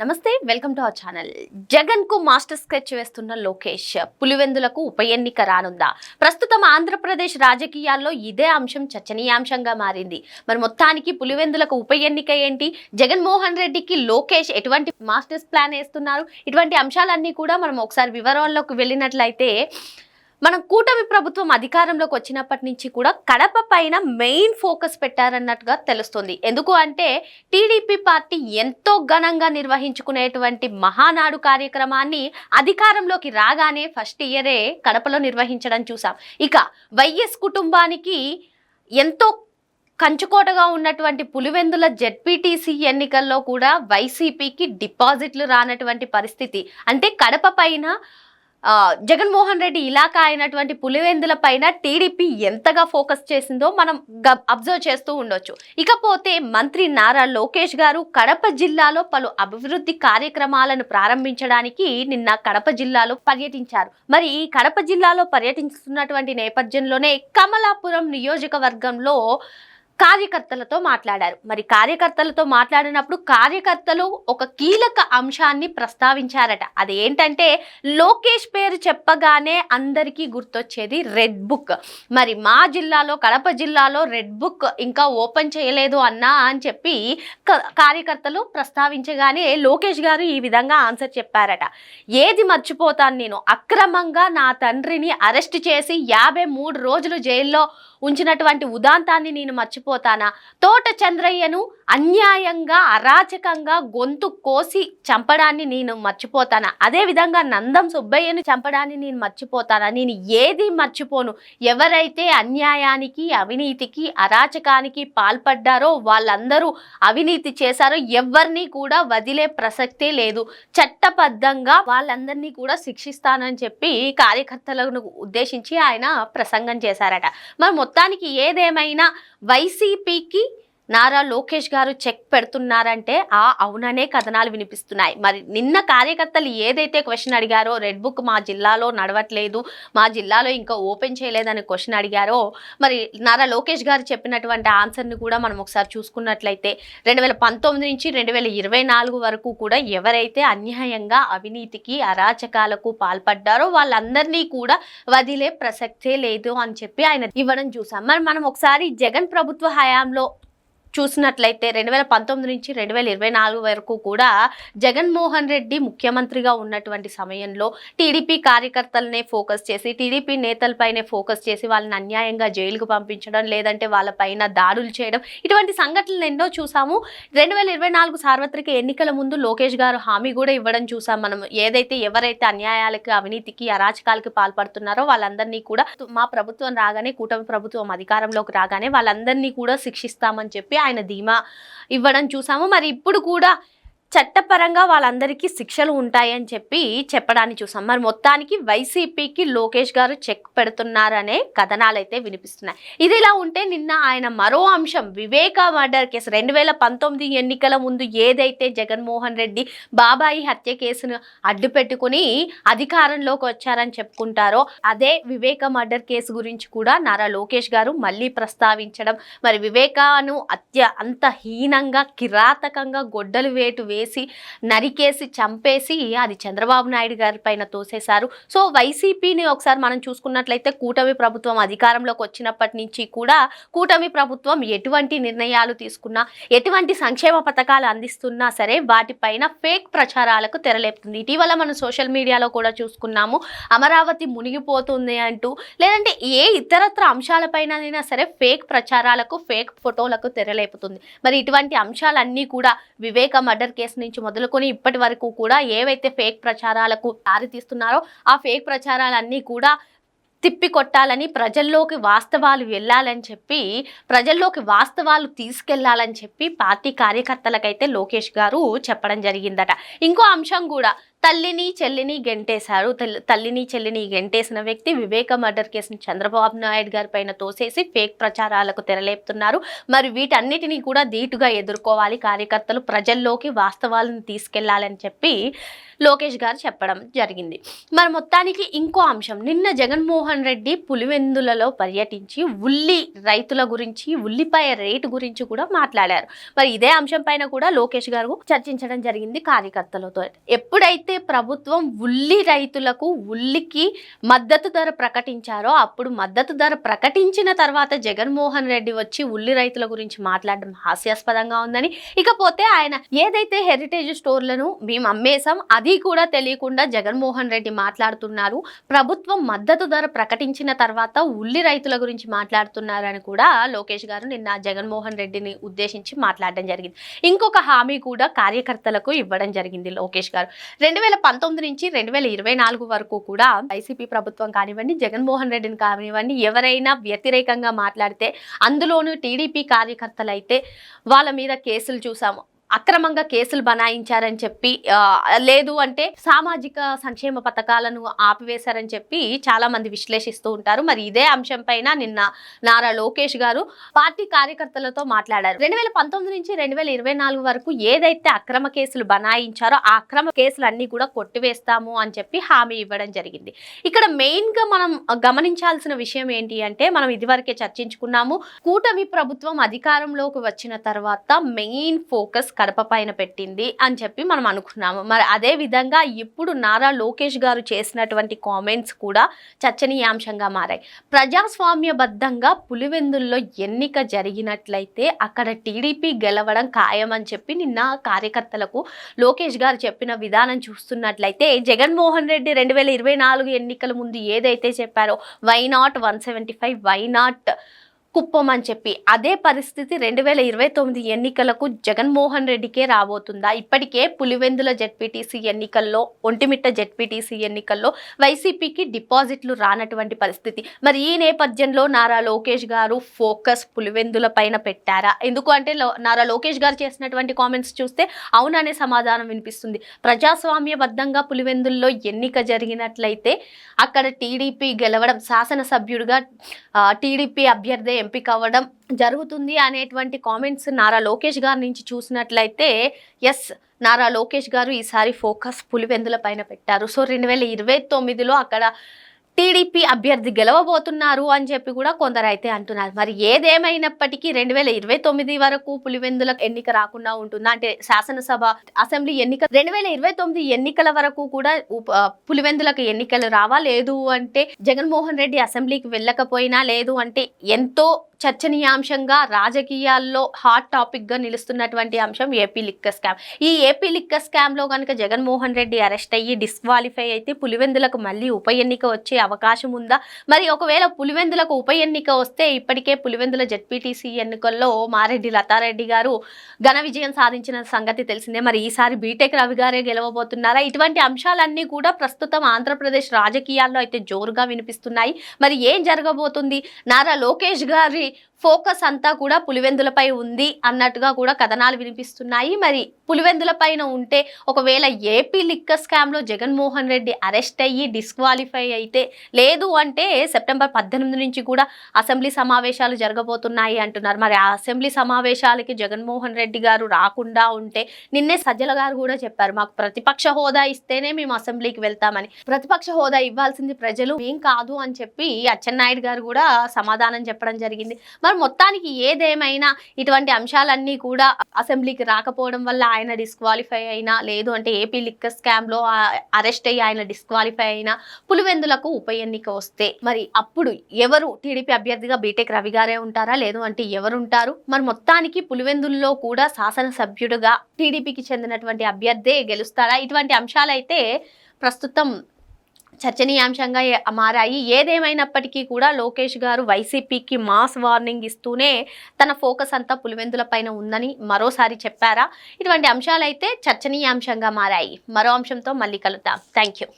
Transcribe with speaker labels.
Speaker 1: నమస్తే welcome to our channel. జగన్కు master sketch వేస్తున్న లోకేష్ పులివెందులకు ఉప ఎన్నిక రానుందా? ప్రస్తుతం ఆంధ్రప్రదేశ్ రాజకీయాల్లో ఇదే అంశం చర్చనీయాంశంగా మారింది. మరి మొత్తానికి పులివెందులకు ఉప ఎన్నిక ఏంటి? జగన్మోహన్ రెడ్డికి లోకేష్ ఎటువంటి మాస్టర్స్ ప్లాన్ వేస్తున్నారు? ఇటువంటి అంశాలన్నీ కూడా మనం ఒకసారి వివరాల్లోకి వెళ్ళినట్లయితే మనం కూటమి ప్రభుత్వం అధికారంలోకి వచ్చినప్పటి నుంచి కూడా కడప పైన మెయిన్ ఫోకస్ పెట్టారన్నట్టుగా తెలుస్తుంది. ఎందుకు అంటే టీడీపీ పార్టీ ఎంతో ఘనంగా నిర్వహించుకునేటువంటి మహానాడు కార్యక్రమాన్ని అధికారంలోకి రాగానే ఫస్ట్ ఇయరే కడపలో నిర్వహించడం చూసాం. ఇక వైఎస్ కుటుంబానికి ఎంతో కంచుకోటగా ఉన్నటువంటి పులివెందుల జెడ్పీటీసీ ఎన్నికల్లో కూడా వైసీపీకి డిపాజిట్లు రానటువంటి పరిస్థితి. అంటే కడప పైన జగన్మోహన్ రెడ్డి ఇలాకా అయినటువంటి పులివెందుల పైన టీడీపీ ఎంతగా ఫోకస్ చేసిందో మనం అబ్జర్వ్ చేస్తూ ఉండొచ్చు. ఇకపోతే మంత్రి నారా లోకేష్ గారు కడప జిల్లాలో పలు అభివృద్ధి కార్యక్రమాలను ప్రారంభించడానికి నిన్న కడప జిల్లాలో పర్యటించారు. మరి ఈ కడప జిల్లాలో పర్యటిస్తున్నటువంటి నేపథ్యంలోనే కమలాపురం నియోజకవర్గంలో కార్యకర్తలతో మాట్లాడారు. మరి కార్యకర్తలతో మాట్లాడినప్పుడు కార్యకర్తలు ఒక కీలక అంశాన్ని ప్రస్తావించారట. అది ఏంటంటే లోకేష్ పేరు చెప్పగానే అందరికీ గుర్తొచ్చేది రెడ్ బుక్. మరి మా జిల్లాలో కడప జిల్లాలో రెడ్ బుక్ ఇంకా ఓపెన్ చేయలేదు అన్నా అని చెప్పి క- కార్యకర్తలు ప్రస్తావించగానే లోకేష్ గారు ఈ విధంగా ఆన్సర్ చెప్పారట. ఏది మర్చిపోతాను నేను? అక్రమంగా నా తండ్రిని అరెస్ట్ చేసి యాభై మూడు రోజులు జైల్లో ఉంచినటువంటి ఉదాంతాన్ని నేను మర్చిపోతానా? తోట చంద్రయ్యను అన్యాయంగా అరాచకంగా గొంతు కోసి చంపడాన్ని నేను మర్చిపోతానా? అదే విధంగా నందం సుబ్బయ్యను చంపడాన్ని నేను మర్చిపోతానా? నేను ఏది మర్చిపోను? ఎవరైతే అన్యాయానికి అవినీతికి అరాచకానికి పాల్పడ్డారో వాళ్ళందరూ అవినీతి చేశారో ఎవరిని కూడా వదిలే ప్రసక్తే లేదు. చట్టబద్ధంగా వాళ్ళందరినీ కూడా శిక్షిస్తానని చెప్పి కార్యకర్తలను ఉద్దేశించి ఆయన ప్రసంగం చేశారట. మరి మొత్తానికి ఏదేమైనా వైసీపీకి నారా లోకేష్ గారు చెక్ పెడుతున్నారంటే ఆ అవుననే కథనాలు వినిపిస్తున్నాయి. మరి నిన్న కార్యకర్తలు ఏదైతే క్వశ్చన్ అడిగారో రెడ్ బుక్ మా జిల్లాలో నడవట్లేదు మా జిల్లాలో ఇంకా ఓపెన్ చేయలేదని క్వశ్చన్ అడిగారో మరి నారా లోకేష్ గారు చెప్పినటువంటి ఆన్సర్ని కూడా మనం ఒకసారి చూసుకున్నట్లయితే రెండు వేల పంతొమ్మిది నుంచి రెండు వేల ఇరవై నాలుగు వరకు కూడా ఎవరైతే అన్యాయంగా అవినీతికి అరాచకాలకు పాల్పడ్డారో వాళ్ళందరినీ కూడా వదిలే ప్రసక్తే లేదు అని చెప్పి ఆయన ఇవ్వడం చూసాం. మరి మనం ఒకసారి జగన్ ప్రభుత్వ హయాంలో చూసినట్లయితే రెండు వేల పంతొమ్మిది నుంచి రెండు వేల ఇరవై నాలుగు వరకు కూడా జగన్మోహన్ రెడ్డి ముఖ్యమంత్రిగా ఉన్నటువంటి సమయంలో టీడీపీ కార్యకర్తలనే ఫోకస్ చేసి టీడీపీ నేతలపైనే ఫోకస్ చేసి వాళ్ళని అన్యాయంగా జైలుకు పంపించడం లేదంటే వాళ్ళపైన దాడులు చేయడం ఇటువంటి సంఘటనలు ఎన్నో చూసాము. రెండు వేల ఇరవై నాలుగు సార్వత్రిక ఎన్నికల ముందు లోకేష్ గారు హామీ కూడా ఇవ్వడం చూసాం మనం. ఏదైతే ఎవరైతే అన్యాయాలకి అవినీతికి అరాచకాలకి పాల్పడుతున్నారో వాళ్ళందరినీ కూడా మా ప్రభుత్వం రాగానే కూటమి ప్రభుత్వం అధికారంలోకి రాగానే వాళ్ళందరినీ కూడా శిక్షిస్తామని చెప్పి ఆయన ధీమా ఇవ్వడం చూసాము. మరి ఇప్పుడు కూడా చట్టపరంగా వాళ్ళందరికీ శిక్షలు ఉంటాయని చెప్పి చెప్పడాన్ని చూసాం. మరి మొత్తానికి వైసీపీకి లోకేష్ గారు చెక్ పెడుతున్నారనే కథనాలు అయితే వినిపిస్తున్నాయి. ఇది ఇలా ఉంటే నిన్న ఆయన మరో అంశం వివేక మర్డర్ కేసు. రెండు వేల పంతొమ్మిది ఎన్నికల ముందు ఏదైతే జగన్మోహన్ రెడ్డి బాబాయి హత్య కేసును అడ్డు పెట్టుకుని అధికారంలోకి వచ్చారని చెప్పుకుంటారో అదే వివేక మర్డర్ కేసు గురించి కూడా నారా లోకేష్ గారు మళ్ళీ ప్రస్తావించడం. మరి వివేకాను అత్య అంత హీనంగా కిరాతకంగా గొడ్డలు వేటు వేసి నరికేసి చంపేసి అది చంద్రబాబు నాయుడు గారి పైన తోసేశారు. సో వైసీపీని ఒకసారి మనం చూసుకున్నట్లయితే కూటమి ప్రభుత్వం అధికారంలోకి వచ్చినప్పటి నుంచి కూడా కూటమి ప్రభుత్వం ఎటువంటి నిర్ణయాలు తీసుకున్నా ఎటువంటి సంక్షేమ పథకాలు అందిస్తున్నా సరే వాటిపైన ఫేక్ ప్రచారాలకు తెరలేపుతుంది. ఇటీవల మనం సోషల్ మీడియాలో కూడా చూసుకున్నాము అమరావతి మునిగిపోతుంది అంటూ లేదంటే ఏ ఇతరత్ర అంశాలపైనైనా సరే ఫేక్ ప్రచారాలకు ఫేక్ ఫోటోలకు తెరలేపుతుంది. మరి ఇటువంటి అంశాలన్నీ కూడా వివేక మర్డర్ కేసు నుంచి మొదలుకొని ఇప్పటి వరకు కూడా ఏవైతే ఫేక్ ప్రచారాలకు దారితీస్తున్నారో ఆ ఫేక్ ప్రచారాలన్నీ కూడా తిప్పి కొట్టాలని ప్రజల్లోకి వాస్తవాలు వెళ్ళాలని చెప్పి ప్రజల్లోకి వాస్తవాలు తీసుకెళ్ళాలని చెప్పి పార్టీ కార్యకర్తలకైతే లోకేష్ గారు చెప్పడం జరిగిందట. ఇంకో అంశం కూడా తల్లిని చెల్లిని గెంటేశారు. తల్లి- తల్లిని చెల్లిని గెంటేసిన వ్యక్తి వివేక మర్డర్ కేసును చంద్రబాబు నాయుడు గారి పైన తోసేసి ఫేక్ ప్రచారాలకు తెరలేపుతున్నారు. మరి వీటన్నిటినీ కూడా ధీటుగా ఎదుర్కోవాలి కార్యకర్తలు. ప్రజల్లోకి వాస్తవాలను తీసుకెళ్ళాలని చెప్పి లోకేష్ గారు చెప్పడం జరిగింది. మరి మొత్తానికి ఇంకో అంశం. నిన్న జగన్మోహన్ రెడ్డి పులివెందులలో పర్యటించి ఉల్లి రైతుల గురించి ఉల్లిపాయ రేటు గురించి కూడా మాట్లాడారు. మరి ఇదే అంశం పైన కూడా లోకేష్ గారు చర్చించడం జరిగింది కార్యకర్తలతో. ఎప్పుడైతే ప్రభుత్వం ఉల్లి రైతులకు ఉల్లికి మద్దతు ధర ప్రకటించారో అప్పుడు మద్దతు ధర ప్రకటించిన తర్వాత జగన్మోహన్ రెడ్డి వచ్చి ఉల్లి రైతుల గురించి మాట్లాడడం హాస్యాస్పదంగా ఉందని. ఇకపోతే ఆయన ఏదైతే హెరిటేజ్ స్టోర్లను మేము అమ్మేశాం అది కూడా తెలియకుండా జగన్మోహన్ రెడ్డి మాట్లాడుతున్నారు. ప్రభుత్వం మద్దతు ధర ప్రకటించిన తర్వాత ఉల్లి రైతుల గురించి మాట్లాడుతున్నారని కూడా లోకేష్ గారు నిన్న జగన్మోహన్ రెడ్డిని ఉద్దేశించి మాట్లాడడం జరిగింది. ఇంకొక హామీ కూడా కార్యకర్తలకు ఇవ్వడం జరిగింది లోకేష్ గారు. రెండు వేల పంతొమ్మిది నుంచి రెండు వేల ఇరవై నాలుగు వరకు కూడా వైసీపీ ప్రభుత్వం కానివ్వండి జగన్మోహన్ రెడ్డిని కానివ్వండి ఎవరైనా వ్యతిరేకంగా మాట్లాడితే అందులోనూ టీడీపీ కార్యకర్తలు అయితే వాళ్ళ మీద కేసులు చూసాము. అక్రమంగా కేసులు బనాయించారని చెప్పి లేదు అంటే సామాజిక సంక్షేమ పథకాలను ఆపివేశారని చెప్పి చాలా మంది విశ్లేషిస్తూ ఉంటారు. మరి ఇదే అంశం పైన నిన్న నారా లోకేష్ గారు పార్టీ కార్యకర్తలతో మాట్లాడారు. రెండు వేల పంతొమ్మిది నుంచి రెండు వేల ఇరవై నాలుగు వరకు ఏదైతే అక్రమ కేసులు బనాయించారో ఆ అక్రమ కేసులు అన్ని కూడా కొట్టివేస్తాము అని చెప్పి హామీ ఇవ్వడం జరిగింది. ఇక్కడ మెయిన్గా మనం గమనించాల్సిన విషయం ఏంటి అంటే మనం ఇదివరకే చర్చించుకున్నాము కూటమి ప్రభుత్వం అధికారంలోకి వచ్చిన తర్వాత మెయిన్ ఫోకస్ కడప పైన పెట్టింది అని చెప్పి మనం అనుకున్నాము. మరి అదే విధంగా ఇప్పుడు నారా లోకేష్ గారు చేసినటువంటి కామెంట్స్ కూడా చర్చనీయాంశంగా మారాయి. ప్రజాస్వామ్యబద్ధంగా పులివెందుల్లో ఎన్నిక జరిగినట్లయితే అక్కడ టీడీపీ గెలవడం ఖాయమని చెప్పి నిన్న కార్యకర్తలకు లోకేష్ గారు చెప్పిన విధానం చూస్తున్నట్లయితే జగన్మోహన్ రెడ్డి రెండు వేల ఇరవై నాలుగు ఎన్నికల ముందు ఏదైతే చెప్పారో why not one seventy five why not Kuppam అని చెప్పి. అదే పరిస్థితి రెండు వేల ఇరవై తొమ్మిది ఎన్నికలకు జగన్మోహన్ రెడ్డికే రాబోతుందా? ఇప్పటికే పులివెందుల జెడ్పీటీసీ ఎన్నికల్లో ఒంటిమిట్ట జెడ్పీటీసీ ఎన్నికల్లో వైసీపీకి డిపాజిట్లు రానటువంటి పరిస్థితి. మరి ఈ నేపథ్యంలో నారా లోకేష్ గారు ఫోకస్ పులివెందుల పైన పెట్టారా? ఎందుకు అంటే లో- నారా లోకేష్ గారు చేసినటువంటి కామెంట్స్ చూస్తే అవుననే సమాధానం వినిపిస్తుంది. ప్రజాస్వామ్యబద్ధంగా పులివెందుల్లో ఎన్నిక జరిగినట్లయితే అక్కడ టీడీపీ గెలవడం శాసనసభ్యుడిగా టీడీపీ అభ్యర్థి ఎంపిక అవ్వడం జరుగుతుంది అనేటువంటి కామెంట్స్ నారా లోకేష్ గారి నుంచి చూసినట్లయితే ఎస్ నారా లోకేష్ గారు ఈసారి ఫోకస్ పులివెందుల పైన పెట్టారు. సో రెండు వేల ఇరవై తొమ్మిదిలో అక్కడ టీడీపీ అభ్యర్థి గెలవబోతున్నారు అని చెప్పి కూడా కొందరు అయితే అంటున్నారు. మరి ఏదేమైనప్పటికీ రెండు వేల ఇరవై తొమ్మిది వరకు పులివెందుల ఎన్నిక రాకుండా ఉంటుందా? అంటే శాసనసభ అసెంబ్లీ ఎన్నిక రెండు వేల ఇరవై తొమ్మిది ఎన్నికల వరకు కూడా ఉప- పులివెందులకు ఎన్నికలు రావా? లేదు అంటే జగన్మోహన్ రెడ్డి అసెంబ్లీకి వెళ్ళకపోయినా లేదు అంటే ఎంతో చర్చనీయాంశంగా రాజకీయాల్లో హాట్ టాపిక్గా నిలుస్తున్నటువంటి అంశం ఏపీ లిక్క స్కామ్. ఈ ఏపీ లిక్క స్కామ్లో కనుక జగన్మోహన్ రెడ్డి అరెస్ట్ అయ్యి డిస్క్వాలిఫై అయితే పులివెందులకు మళ్ళీ ఉప ఎన్నిక వచ్చే అవకాశం ఉందా? మరి ఒకవేళ పులివెందులకు ఉప ఎన్నిక వస్తే ఇప్పటికే పులివెందుల జెడ్పీటీసీ ఎన్నికల్లో మారెడ్డి లతారెడ్డి గారు ఘన విజయం సాధించిన సంగతి తెలిసిందే. మరి ఈసారి బీటెక్ రవి గారే గెలవబోతున్నారా? ఇటువంటి అంశాలన్నీ కూడా ప్రస్తుతం ఆంధ్రప్రదేశ్ రాజకీయాల్లో అయితే జోరుగా వినిపిస్తున్నాయి. మరి ఏం జరగబోతుంది? నారా లోకేష్ గారి ఫోకస్ అంతా కూడా పులివెందులపై ఉంది అన్నట్టుగా కూడా కథనాలు వినిపిస్తున్నాయి. మరి పులివెందుల పైన ఉంటే ఒకవేళ ఏపీ లిక్కర్ స్కామ్లో జగన్మోహన్ రెడ్డి అరెస్ట్ అయ్యి డిస్క్వాలిఫై అయితే లేదు అంటే సెప్టెంబర్ పద్దెనిమిది నుంచి కూడా అసెంబ్లీ సమావేశాలు జరగబోతున్నాయి అంటున్నారు. మరి ఆ అసెంబ్లీ సమావేశాలకి జగన్మోహన్ రెడ్డి గారు రాకుండా ఉంటే నిన్నే సజ్జల గారు కూడా చెప్పారు మాకు ప్రతిపక్ష హోదా ఇస్తేనే మేము అసెంబ్లీకి వెళ్తామని. ప్రతిపక్ష హోదా ఇవ్వాల్సింది ప్రజలు ఏం కాదు అని చెప్పి అచ్చెన్నాయుడు గారు కూడా సమాధానం చెప్పడం జరిగింది. మరి మొత్తానికి ఏదేమైనా ఇటువంటి అంశాలన్నీ కూడా అసెంబ్లీకి రాకపోవడం వల్ల ఆయన డిస్క్వాలిఫై అయినా లేదు అంటే ఏపీ లిక్కర్ స్కామ్లో అరెస్ట్ అయ్యి ఆయన డిస్క్వాలిఫై అయినా పులివెందులకు ఉప ఎన్నిక వస్తే మరి అప్పుడు ఎవరు టీడీపీ అభ్యర్థిగా బీటెక్ రవి గారే ఉంటారా? లేదు అంటే ఎవరు ఉంటారు మరి మొత్తానికి పులివెందుల్లో కూడా శాసనసభ్యుడుగా టీడీపీకి చెందినటువంటి అభ్యర్థే గెలుస్తారా ఇటువంటి అంశాలైతే ప్రస్తుతం చర్చనీయాంశంగా మారాయి. ఏదేమైనప్పటికీ కూడా లోకేష్ గారు వైసీపీకి మాస్ వార్నింగ్ ఇస్తూనే తన ఫోకస్ అంతా పులివెందుల పైన ఉందని మరోసారి చెప్పారా. ఇటువంటి అంశాలైతే చర్చనీయాంశంగా మారాయి. మరో అంశంతో మళ్ళీ కలుద్దాం. Thank you